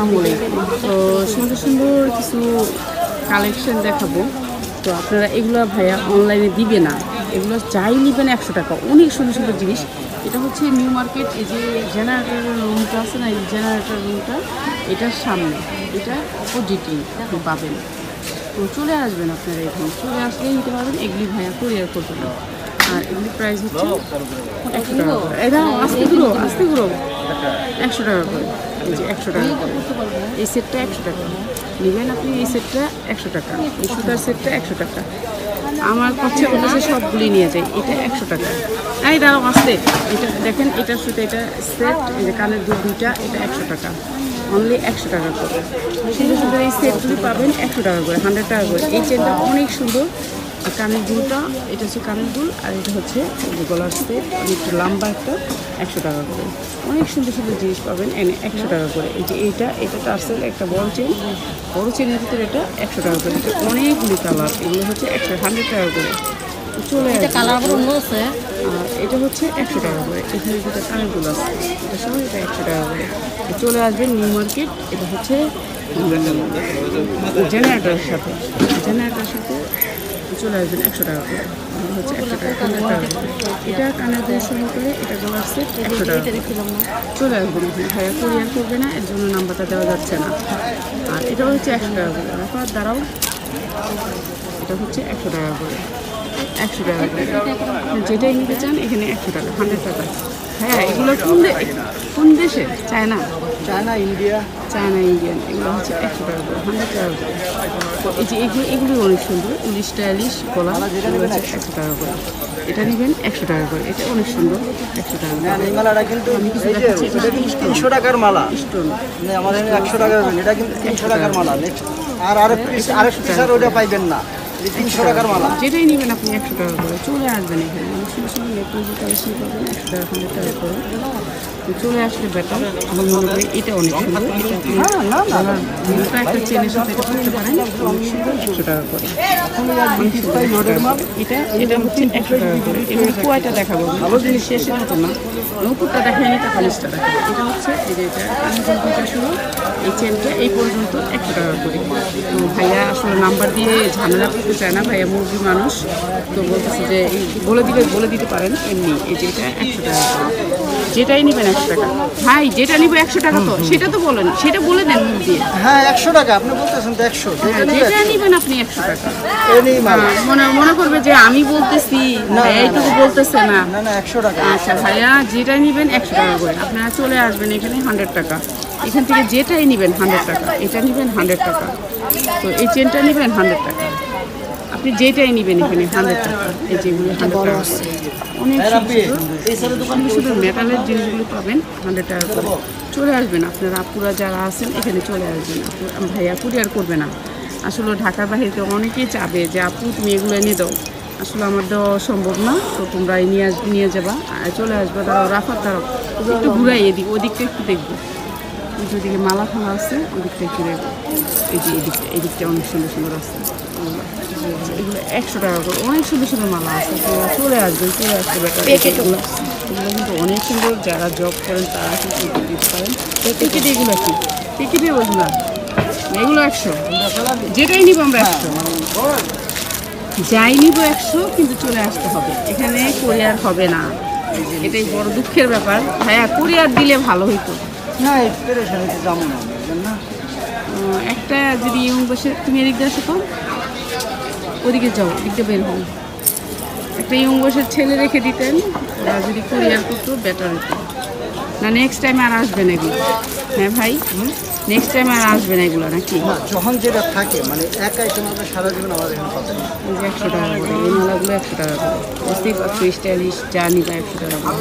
আসসালামু তো সুন্দর সুন্দর কিছু কালেকশন দেখাবো। তো আপনারা এগুলো ভাইয়া অনলাইনে দিবে না। এগুলো যাই নেবেন একশো টাকা। অনেক সুন্দর সুন্দর জিনিস। এটা হচ্ছে নিউ মার্কেট এই যে জেনারেটর রুমটা আছে না, এই জেনারেটর রুমটা এটার সামনে। এটা অপোজিটে আপনি পাবেন। তো চলে আসবেন আপনারা এখানে। চলে আসলেই নিতে পারবেন। এগুলি ভাইয়া কোরিয়ার করতে পারবেন আর এগুলি প্রাইস হচ্ছে একশো টাকা। এটা আস্তে গুলো আস্তে গুলো একশো টাকা করে। এই একশো টাকা এই সেটটা একশো টাকা। নেবেন আপনি এই সেটটা একশো টাকা। এই সুতার সেটটা একশো টাকা। আমার পক্ষে বলেছে সবগুলি নিয়ে যায় এটা একশো টাকা। এই দাঁড়াও, আসতে। এটা দেখেন এটার সাথে এটা সেট যে কানের দুধ দুইটা, এটা একশো টাকা। অনলি একশো টাকা করে। সুন্দর সুন্দর এই সেটগুলি পাবেন একশো টাকা করে হান্ড্রেড টাকা করে। এই চেনটা অনেক সুন্দর। কানের দুলটা এটা হচ্ছে কানের দুল আর এটা হচ্ছে গলার সেট। একটু লম্বা একটা একশো টাকা করে। অনেক সুন্দর সুন্দর জিনিস পাবেন এনে একশো টাকা করে। এই যে এইটা এটা টার্সেল একটা বড় চেন বড় চেনের ভিতরে এটা একশো টাকা করে। এটা অনেকগুলি কালার। এগুলো হচ্ছে একশো হান্ড্রেড টাকা করে। চলে আছে। আর এটা হচ্ছে একশো টাকা করে। এখানে যেটা কানেরগুলো আছে এটা সহ এটা একশো টাকা করে। চলে আসবেন নিউ মার্কেট। এটা হচ্ছে জেনারেটারের সাথে। জেনারেটারের সাথে চলে আসবেন একশো টাকা করে। হচ্ছে একশো টাকা এটা কানের দিয়ে শুরু করে এটা গলার সেট একশো টাকা চলে আসবেন এখানে। ভাইয়া কুরিয়ার করবে না, এর জন্য নাম্বারটা দেওয়া যাচ্ছে না। আর এটা হচ্ছে একশো টাকা করে। রাফাত দাঁড়াও। এটা হচ্ছে একশো টাকা করে। একশো টাকা করে। যেটাই নিতে চান, এখানে একশো টাকা হান্ড্রেড টাকা। হ্যাঁ এগুলো কোন কোন দেশে? China. China India. China Indian এগুলো হচ্ছে একশো টাকা করে হান্ড্রেড টাকা করে। এই যে এগুলো এগুলো অনেক সুন্দর ইলিশ স্টাইলিশ গলা একশো টাকা করে। এটা নেবেন একশো টাকা করে এটা অনেক সুন্দর একশো টাকা এই মালাটা কিন্তু তিনশো টাকার মালা। স্টোন। মানে আমাদের একশো টাকার এটা কিন্তু তিনশো টাকার মালা। আর আরেক আরেক আর পাইবেন না। তিনশো টাকার মালা। যেটাই নেবেন আপনি একশো টাকা করে চলে আসবেন এখানে। অনেক সুন্দর সুন্দর নেকলেস কালেকশন পাবেন একশো টাকা হান্ড্রেড টাকা করে চলে আসলে বেটার আমার মনে করি এটা অনেক সুন্দর। এটা আপনি গলার দুটো একটা চেনের সাথে এটা করতে পারেন। একশো টাকা করে। এটা এটা হচ্ছে একশো টাকা করে। এবং কুয়াটা দেখাবো। আপনি শেষের মতো না। নৌকুরটা দেখায়নি তা খালিশটা দেখাবো এটা হচ্ছে এই যে এটা কানের শুরু। এই চেনটা এই পর্যন্ত একশো টাকা করে। ভাইয়া আসলে নাম্বার দিয়ে ঝামেলা করতে চায় না ভাইয়া মুরগি মানুষ। তো বলতেছে যে বলে দিলে বলে দিতে পারেন এমনি। এই যে এটা একশো টাকা যেটাই নেবেন একশো টাকা। ভাই যেটা নিবো একশো টাকা তো সেটা তো বলেন সেটা বলে দেন মুখ দিয়ে। হ্যাঁ একশো টাকা আপনি বলতেছেন তো একশো হ্যাঁ, যেটা নিবেন আপনি একশো টাকা। হ্যাঁ, মনে মনে করবে যে আমি বলতেছি এইটুকু বলতেছে না। একশো টাকা। আচ্ছা ভাইয়া যেটা নেবেন একশো টাকা করে। আপনারা চলে আসবেন এখানে হান্ড্রেড টাকা। এখান থেকে যেটাই নেবেন হান্ড্রেড টাকা এটা নেবেন হান্ড্রেড টাকা। তো এই চেনটা নেবেন হান্ড্রেড টাকা। আপনি যেটাই নেবেন এখানে হান্ড্রেড টাকা। এই যেগুলো টাকা করে। অনেক সুন্দর। সুন্দর শুধু মেটালের জিনিসগুলো পাবেন হান্ড্রেড টাকা করে। চলে আসবেন আপনারা আপুরা যারা আছেন এখানে চলে আসবেন। ভাইয়া কুরিয়ার করবে না। আসলে ঢাকার বাহিরে অনেকেই চাবে যে আপু তুমি এগুলো এনে দাও। আসলে আমার দেওয়া সম্ভব না তো তোমরা নিয়ে নিয়ে যাবা। চলে আসবে দাঁড়াও রাফার দাঁড়াও। একটু ঘুরাই এদিক ওদিকটা একটু দেখব। ওই যে ওদিকে মালা খাওয়া আছে ওদিকটা একটু দেখব। এই যে এদিকটা এদিকটা অনেক সুন্দর সুন্দর আছে। এগুলো। একশো টাকা করে অনেক সুন্দর সুন্দর মালা আছে। তো চলে আসবেন চলে বেটার এগুলো কিন্তু অনেক সুন্দর যারা জব করেন তারা কিন্তু এগুলো দিতে পারেন। প্যাকেটে এগুলো কি? প্যাকেটে ওগুলো এগুলো একশো। যেটাই নিব আমরা একশো। যাই নিব একশো কিন্তু চলে আসতে হবে। এখানে কোরিয়ার হবে না। এটাই বড় দুঃখের ব্যাপার। ভাইয়া কোরিয়ার দিলে ভালো হইতো। না একটা যদি ইয়ং বসে তুমি এদিক দিয়ে আসো তো। ওদিকে যাও এদিকে বের হও। একটা ইয়ং বয়সের ছেলে রেখে দিতেন, ওরা যদি কুরিয়ার করতো বেটার হতো। না নেক্সট টাইম আর আসবে নাকি হ্যাঁ ভাই? নেক্সট টাইম আর আসবেন এগুলো নাকি? যখন যেটা থাকে মানে এক আইটেম আপনার সারা জীবন আমাদের এখানে পাবেন না। একশো টাকা করে এই মালাগুলো একশো টাকা করে। বুঝতেই পারছ স্টাইলিশ যা নিবা একশো টাকা করে।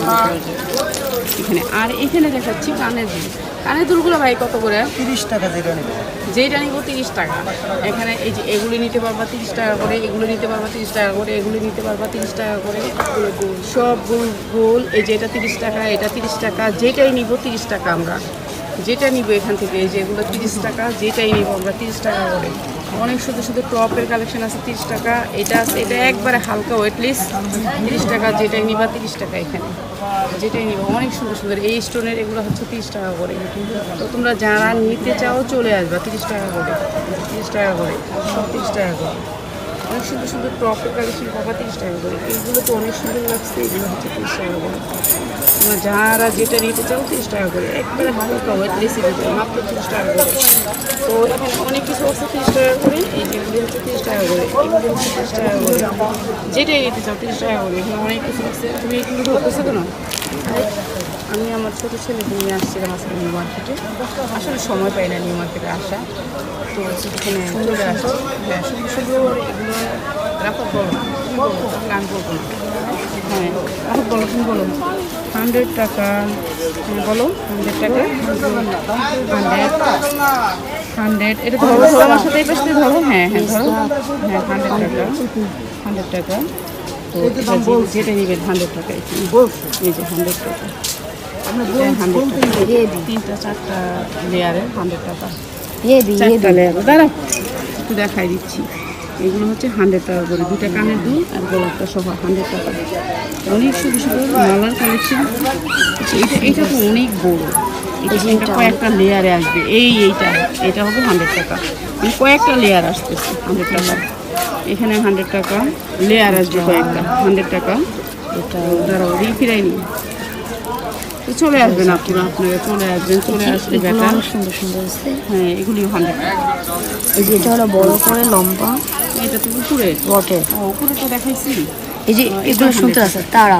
এখানে আর এখানে দেখাচ্ছি কানের দুল। কানের দুলগুলো ভাই কত করে? তিরিশ টাকা যেটা নেবে। যেটা নিব তিরিশ টাকা। এখানে এই যে এগুলি নিতে পারবা তিরিশ টাকা করে এগুলো নিতে পারবা তিরিশ টাকা করে এগুলো নিতে পারবা তিরিশ টাকা করে। সব গোল গোল এই যে এটা তিরিশ টাকা এটা তিরিশ টাকা যেটাই নিব তিরিশ টাকা আমরা। যেটা নিব এখান থেকে, এই তিরিশ টাকা, যেটাই নিব আমরা তিরিশ টাকা করে। অনেক সুন্দর সুন্দর টপের কালেকশন আছে তিরিশ টাকা, এটা আছে, এটা একবারে হালকা ওয়েটলিস তিরিশ টাকা যেটাই নিবা তিরিশ টাকা এখানে। যেটাই নিবা, অনেক সুন্দর সুন্দর, এই স্টোনের এগুলো হচ্ছে তিরিশ টাকা করে। তো তোমরা যারা নিতে চাও চলে আসবা তিরিশ টাকা করে, তিরিশ টাকা করে, সব তিরিশ টাকা করে। অনেক সুন্দর সুন্দর টপের কালেকশন পাবা তিরিশ টাকা করে। এইগুলো তো অনেক সুন্দর লাগছে, এগুলো হচ্ছে তিরিশ টাকা করে। তোমরা যারা যেটা নিতে চাও তিরিশ টাকা করে। একবারে হালকা ওয়েটলেস মাত্র তিরিশ টাকা করে। তো এখানে অনেক কিছু আছে তিরিশ টাকা করে। এই যেগুলি হচ্ছে তিরিশ টাকা করে। এগুলো হচ্ছে তিরিশ টাকা করে। যেটাই নিতে চাও তিরিশ টাকা করে। এখানে অনেক কিছু আছে। তুমি এগুলো ধরতেছো কেন? আমি আমার ছোটো ছেলেকে নিয়ে আসছিলাম আজকে নিউ মার্কেটে। আসলে সময় পাই না নিউ মার্কেটে আসা। তো চলে আসছি হ্যাঁ শুধু শুধু এগুলো রাখো বলো না। হ্যাঁ রাখো বলো তুমি বলো। হান্ড্রেড টাকা হ্যাঁ বলো। হান্ড্রেড টাকা। হান্ড্রেড হান্ড্রেড এটা ধরো ধরো আমার সাথে এই পাশে ধরো। হ্যাঁ হ্যাঁ ধরো। হ্যাঁ হান্ড্রেড টাকা। হান্ড্রেড টাকা। তো যেটা নেবেন হান্ড্রেড টাকা। এখানে এই যে হান্ড্রেড টাকা। তিনটা চারটা লেয়ারের হান্ড্রেড টাকা। চারটা লেয়ার। দাঁড়াও। একটু দেখাই দিচ্ছি। এগুলো হচ্ছে হান্ড্রেড টাকা করে। দুটা কানের দুল আর গোলাপটা সহ হান্ড্রেড টাকা। অনেক সুন্দর সুন্দর মালার কালেকশন এইটা এইটা তো অনেক বড়। এটা এটা কয়েকটা লেয়ারে আসবে। এই এইটা এটা হবে হান্ড্রেড টাকা। কয়েকটা লেয়ার আসতেছে হান্ড্রেড টাকা। এখানে হান্ড্রেড টাকা। লেয়ার আসবে কয়েকটা। হান্ড্রেড টাকা। এটা দাঁড়াও দিয়ে ফিরাইনি তো চলে আসবেন আপনারা আপনারা চলে আসবেন চলে আসলে বেটার অনেক সুন্দর সুন্দর আছে হ্যাঁ এগুলি হান্ড্রেড। এই যে এটা হলো বড় করে লম্বা। এটা তো উপরে। বটে। উপরে তো দেখাইছি। এই যে এগুলো শুনতে আছে তারা।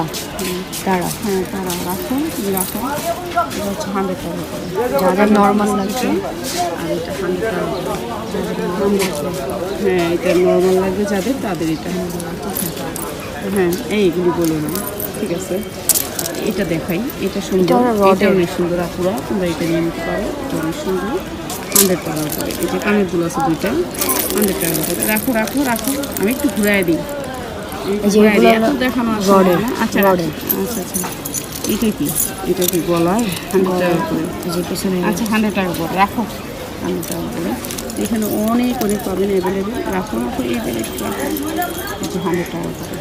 তারা। হ্যাঁ তারা রাখো তুমি রাখো এটা হচ্ছে হান্ড্রেড টাকা করে। যাদের নর্মাল লাগছে। আর এটা হান্ড্রেড টাকা হ্যাঁ এটা নর্মাল লাগবে যাদের তাদের এটা হ্যাঁ এইগুলি বলো না ঠিক আছে। এটা দেখাই। এটা সুন্দর। এটা। অনেক সুন্দর আপুরা তোমরা এটা নিয়ে নিতে পারো। এটা অনেক সুন্দর। হান্ড্রেড টাকা করে। এই যে কানেরগুলো আছে দুইটা। হান্ড্রেড টাকা করে। রাখো রাখো রাখো। আমি একটু ঘুরাই দিই। দেখানো। আচ্ছা আচ্ছা আচ্ছা এটা কি? এটা কি গলায়? হান্ড্রেড টাকা করে। যে পিছনে আচ্ছা হান্ড্রেড টাকা করে। রাখো। হান্ড্রেড টাকা করে। এখানে অনেক অনেক পাবেন অ্যাভেলেবেল রাখো রাখো। এই রাখো যে হান্ড্রেড টাকা করে।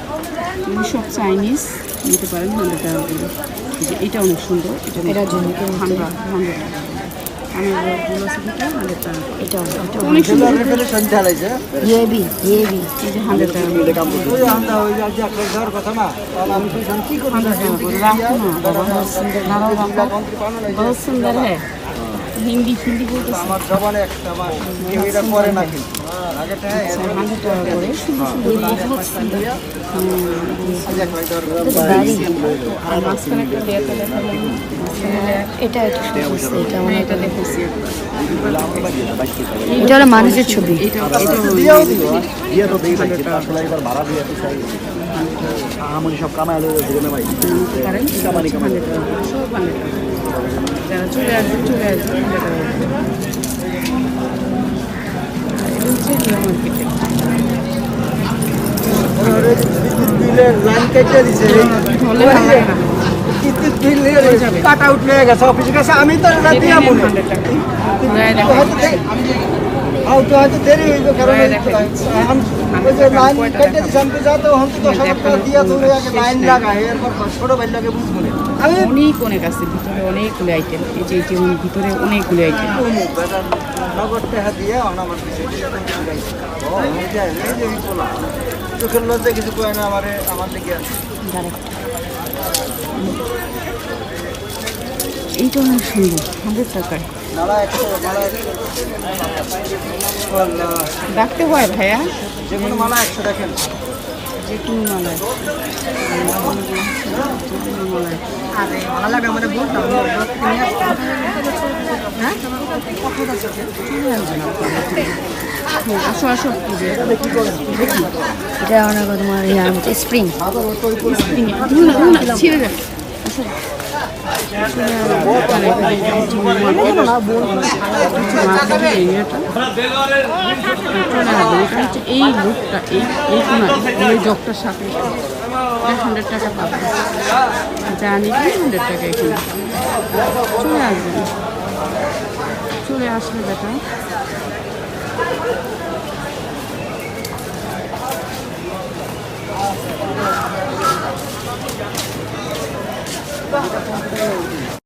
এগুলো সব চাইনিজ নিতে পারেন হান্ড্রেড টাকা করে। যে এটা অনেক সুন্দর এটা এটা ঝুমকি। হান্ড্রেড হান্ড্রেড টাকা অনেক সুন্দর। হেভি এই যে হান্ড্রেড টাকা ওই আমরা আমি হিন্দি হিন্দি বলতেছে। আমার জবানে একটা এটা করে না কিন্তু। এটা আমি মানে হলো মানুষের ছবি। আমনি সব কামাই হলো দিবে যারা চলে আসবেন চলে অফিসের কাছে আমি তো এটা মনে তো হয়তো দেরি হইবে কারণ হ্যাঁ, ওই যে লাইন কেটে দিছে আমি তো যাতে হয়তো দশ হাজার টাকা দিয়া ধরে আগে লাইন লাগাই এরপর ছোট ভাই লাগে বুঝব আমি অনেক অনেক আছে ভিতরে অনেকগুলো আইটেম এই যে এটিএম ভিতরে অনেকগুলো আইটেম নগদ টাকা দিয়ে যে যে চোখের লজ্জা কিছু কয় না আমারে আমার দিকে এইটা অনেক সুন্দর হান্ড্রেড টাকায় মালা ডাকতে হয় ভাইয়া। যে কোনো মালা একশো দেখেন। যে কোনো মালা বলতাম হ্যাঁ? আসো আসো। এটা অনেক তোমার স্প্রিং। না ছিঁড়ে যাবে আসো। এই লোকটা এই এই ওই জগটার সাথে। হান্ড্রেড টাকা পাবে। জানি কি হান্ড্রেড টাকা এখানে। চলে আসবেন চলে আসবে বেটা। 本当に。